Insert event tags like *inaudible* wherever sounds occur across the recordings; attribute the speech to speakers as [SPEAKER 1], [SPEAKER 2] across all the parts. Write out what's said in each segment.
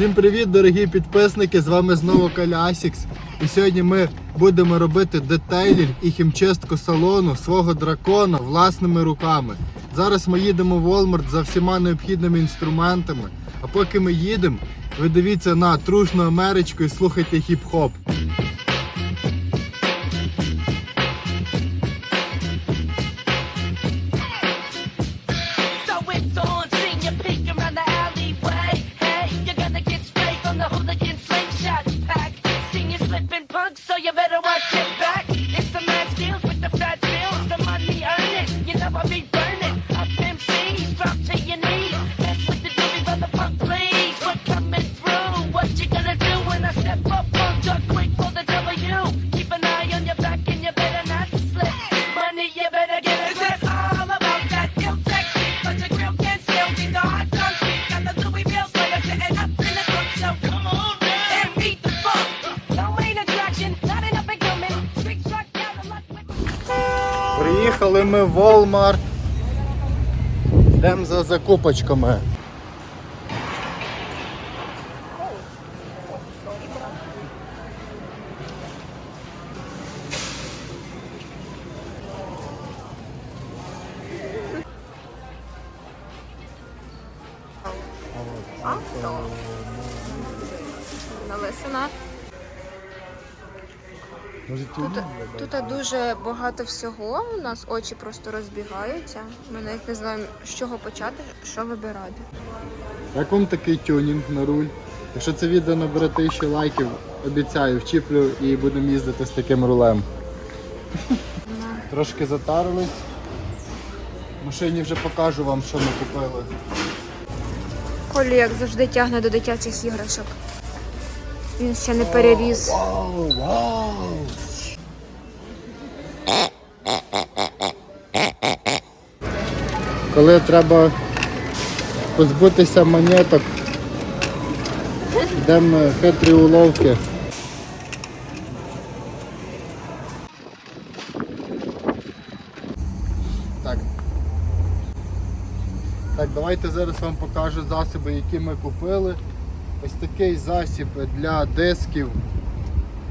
[SPEAKER 1] Всім привіт, дорогі підписники! З вами знову Калясікс. І сьогодні ми будемо робити детейлінг і хімчистку салону свого дракона власними руками. Зараз ми їдемо в Walmart за всіма необхідними інструментами. А поки ми їдемо, ви дивіться на трушну Америчку і слухайте хіп-хоп. Приїхали ми в Walmart. Йдемо за закупочками.
[SPEAKER 2] Тут, тут дуже багато всього. У нас очі просто розбігаються. Ми навіть не знаємо, з чого почати, що вибирати.
[SPEAKER 1] Як вам такий тюнінг на руль? Якщо це відео набере тисячі лайків, обіцяю, вчіплю і будемо їздити з таким рулем. *laughs* Трошки затарились. В машині вже покажу вам, що ми купили.
[SPEAKER 2] Колі, як завжди, тягне до дитячих іграшок. Він ще не переріс.
[SPEAKER 1] Коли треба позбутися монеток, йдемо хитрі уловки. Так. Так, давайте зараз вам покажу засоби, які ми купили. Ось такий засіб для дисків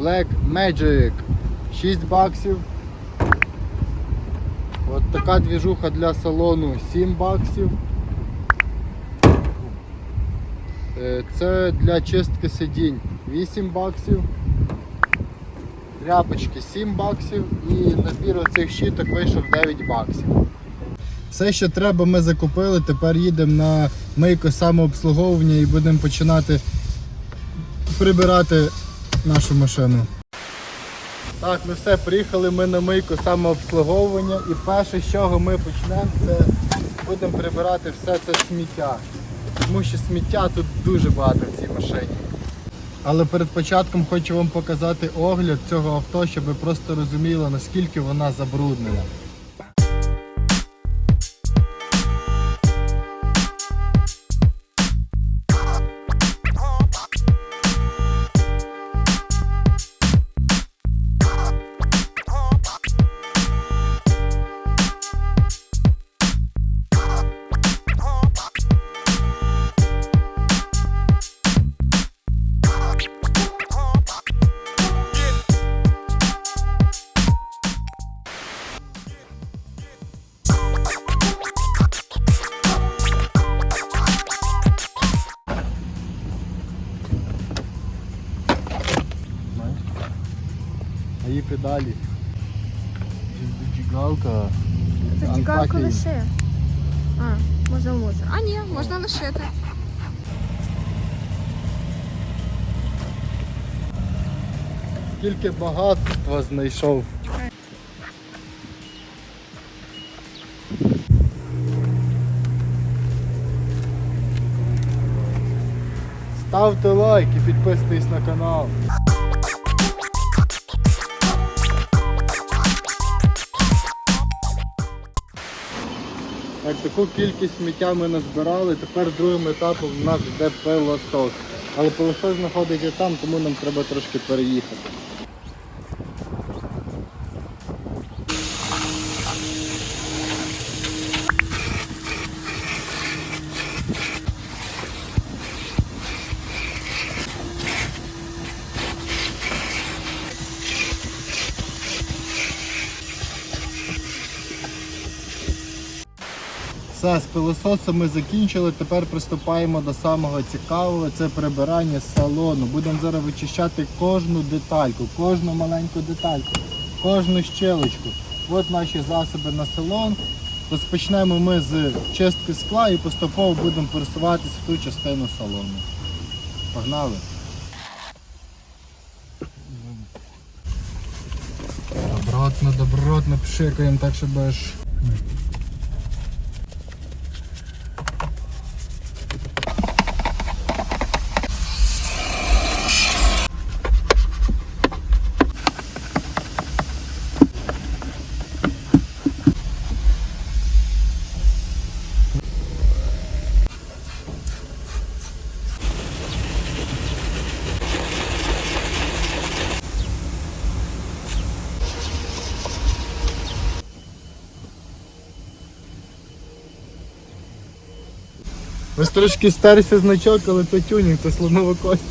[SPEAKER 1] Black Magic 6 баксів. От така двіжуха для салону 7 баксів. Е, Це для чистки сидінь 8 баксів. Тряпочки 7 баксів і набір оцих щіток вийшов 9 баксів. Все, що треба, ми закупили. Тепер їдемо на мийку самообслуговування і будемо починати прибирати нашу машину. Так, ну все, приїхали ми на мийку самообслуговування і перше, з чого ми почнемо, це будемо прибирати все це сміття. Тому що сміття тут дуже багато в цій машині. Але перед початком хочу вам показати огляд цього авто, щоб ви просто розуміли, наскільки вона забруднена. А її педалі. Джигалка.
[SPEAKER 2] Зажигалку
[SPEAKER 1] Unpacking.
[SPEAKER 2] лише. А, можна мусор. А ні, можна лишити.
[SPEAKER 1] Скільки багатства знайшов. Ставте лайк і підписуйтесь на канал. Так, таку кількість сміття ми назбирали. Тепер другим етапом у нас йде пилосос. Але пилосос знаходиться там, тому нам треба трошки переїхати. Все, з пилососом ми закінчили. Тепер приступаємо до самого цікавого. Це прибирання салону. Будемо зараз вичищати кожну детальку, кожну маленьку детальку, кожну щелочку. От наші засоби на салон. Розпочнемо ми з чистки скла і поступово будемо пересуватись в ту частину салону. Погнали! Добротно, добротно пшикаємо так, щоб аж. Ось трошки стерся значок, але це тюнінг, це слонова кость.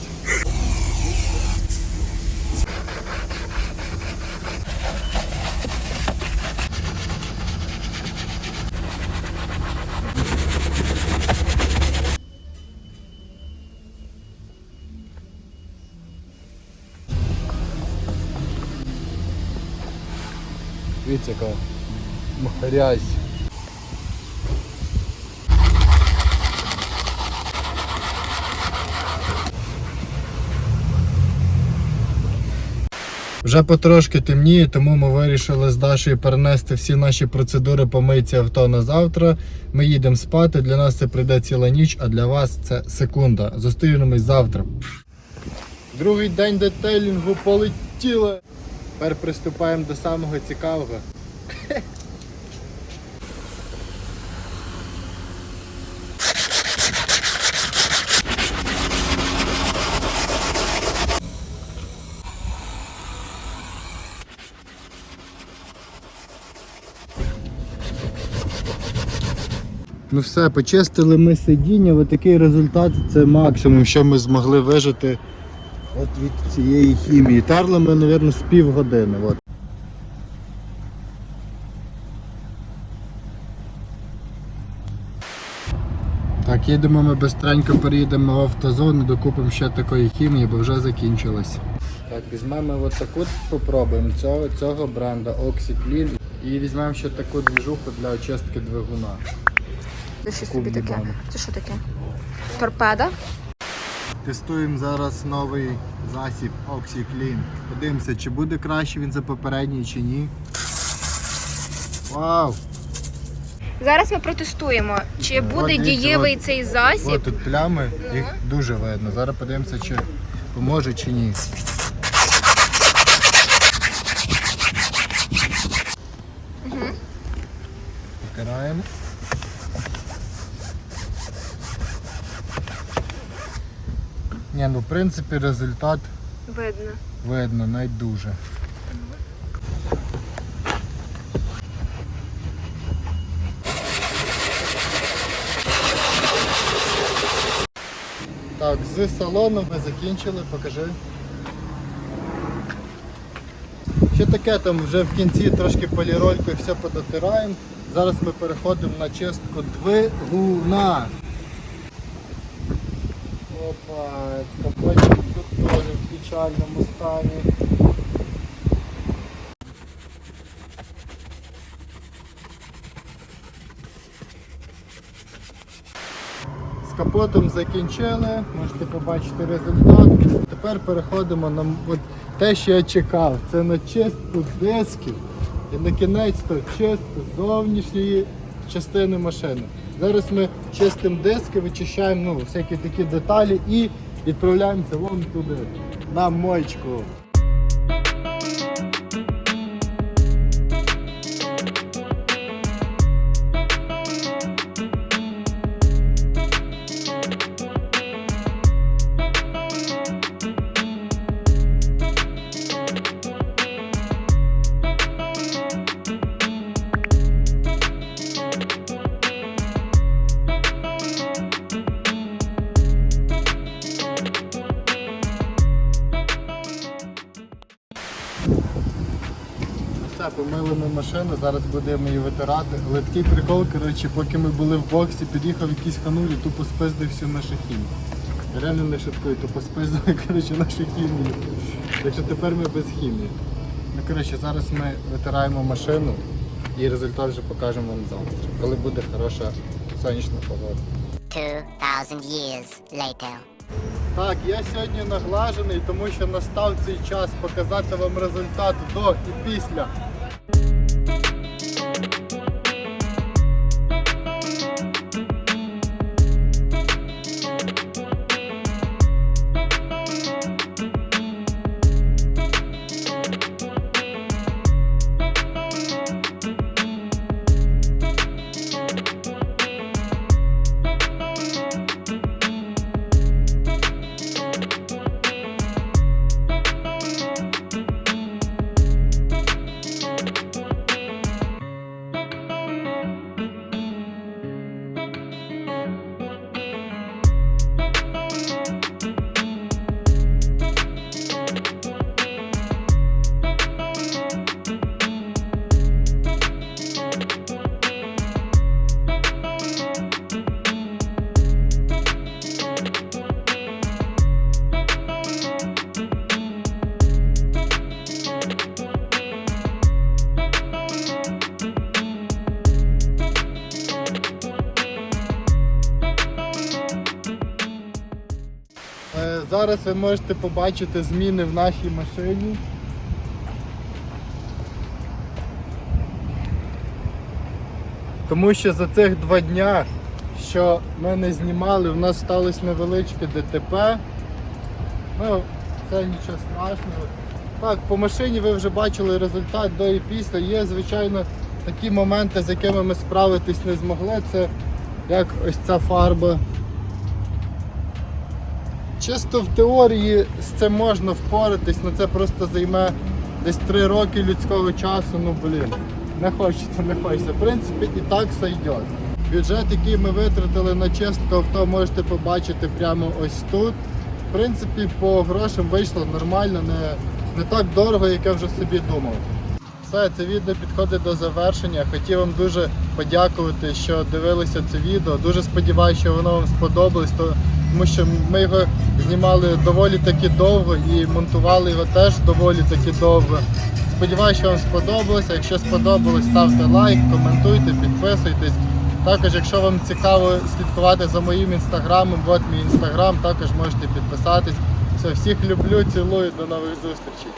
[SPEAKER 1] Дивіться, яка грязь. Вже потрошки темніє, тому ми вирішили з Дашею перенести всі наші процедури по авто на завтра. Ми їдемо спати. Для нас це прийде ціла ніч, а для вас це секунда. Зустрінемось завтра. Другий день детейлінгу полетіло. Тепер приступаємо до самого цікавого. Ну все, почистили ми сидіння, ось такий результат це максимум, що ми змогли вижити от від цієї хімії. Тарли ми, мабуть, з півгодини. От. Так, їдемо ми бистренько переїдемо в автозону, докупимо ще такої хімії, бо вже закінчилось. Так, візьмемо от таку, попробуємо цього, цього бренда OxyClean і візьмемо ще таку двіжуху для очистки двигуна.
[SPEAKER 2] Це що собі таке? Це що таке? Торпеда?
[SPEAKER 1] Тестуємо зараз новий засіб OxyClean. Подивимося, чи буде краще він за попередній чи ні. Вау!
[SPEAKER 2] Зараз ми протестуємо, чи буде
[SPEAKER 1] дивіться,
[SPEAKER 2] дієвий
[SPEAKER 1] от-
[SPEAKER 2] цей засіб.
[SPEAKER 1] Ось тут плями, їх дуже видно. Зараз подивимося, чи поможе чи ні. Втираємо. Ні, ну в принципі результат
[SPEAKER 2] Видно.
[SPEAKER 1] видно, навіть дуже. Так, з салоном ми закінчили, покажи. Ще таке там вже в кінці трошки поліролькою все подотираємо. Зараз ми переходимо на чистку двигуна. Опа, капотик тут теж в печальному стані. З капотом закінчили, можете побачити результат. Тепер переходимо на те, що я чекав. Це на чистку дисків і на кінець то чистку зовнішньої частини машини. Зараз ми чистимо диски, вичищаємо ну, всякі такі деталі і відправляємося вон туди, на мойчку. Машину, зараз будемо її витирати. Але такий прикол, коротше, поки ми були в боксі, під'їхав якийсь ханулі, тупо спиздив всю нашу хімію. Реально не шуткую, тупо спиздив *laughs* коротше, нашу хімію. Так що тепер ми без хімії. Ну, коротше, зараз ми витираємо машину і результат вже покажемо вам завтра, коли буде хороша сонячна погода.
[SPEAKER 3] 2,000 years later.
[SPEAKER 1] Так, я сьогодні наглажений, тому що настав цей час показати вам результат до і після. Зараз ви можете побачити зміни в нашій машині. Тому що за цих два дня, що ми не знімали, в нас сталося невеличке ДТП. Ну, це нічого страшного. Так, по машині ви вже бачили результат до і після. Є, звичайно, такі моменти, з якими ми справитись не змогли. Це як ось ця фарба. Чисто в теорії з цим можна впоратись, але це просто займе десь 3 роки людського часу. Ну блін, не хочеться, не хочеться. В принципі, і так все йде. Бюджет, який ми витратили на чистку авто, можете побачити прямо ось тут. В принципі, по грошам вийшло нормально, не, не так дорого, як я вже собі думав. Все, це відео підходить до завершення. Хотів вам дуже подякувати, що дивилися це відео. Дуже сподіваюся, що воно вам сподобалось, тому що ми його знімали доволі таки довго і монтували його теж доволі таки довго. Сподіваюся, що вам сподобалося. Якщо сподобалось, ставте лайк, коментуйте, підписуйтесь. Також, якщо вам цікаво слідкувати за моїм інстаграмом, от мій інстаграм, також можете підписатись. Все, всіх люблю, цілую, до нових зустрічей.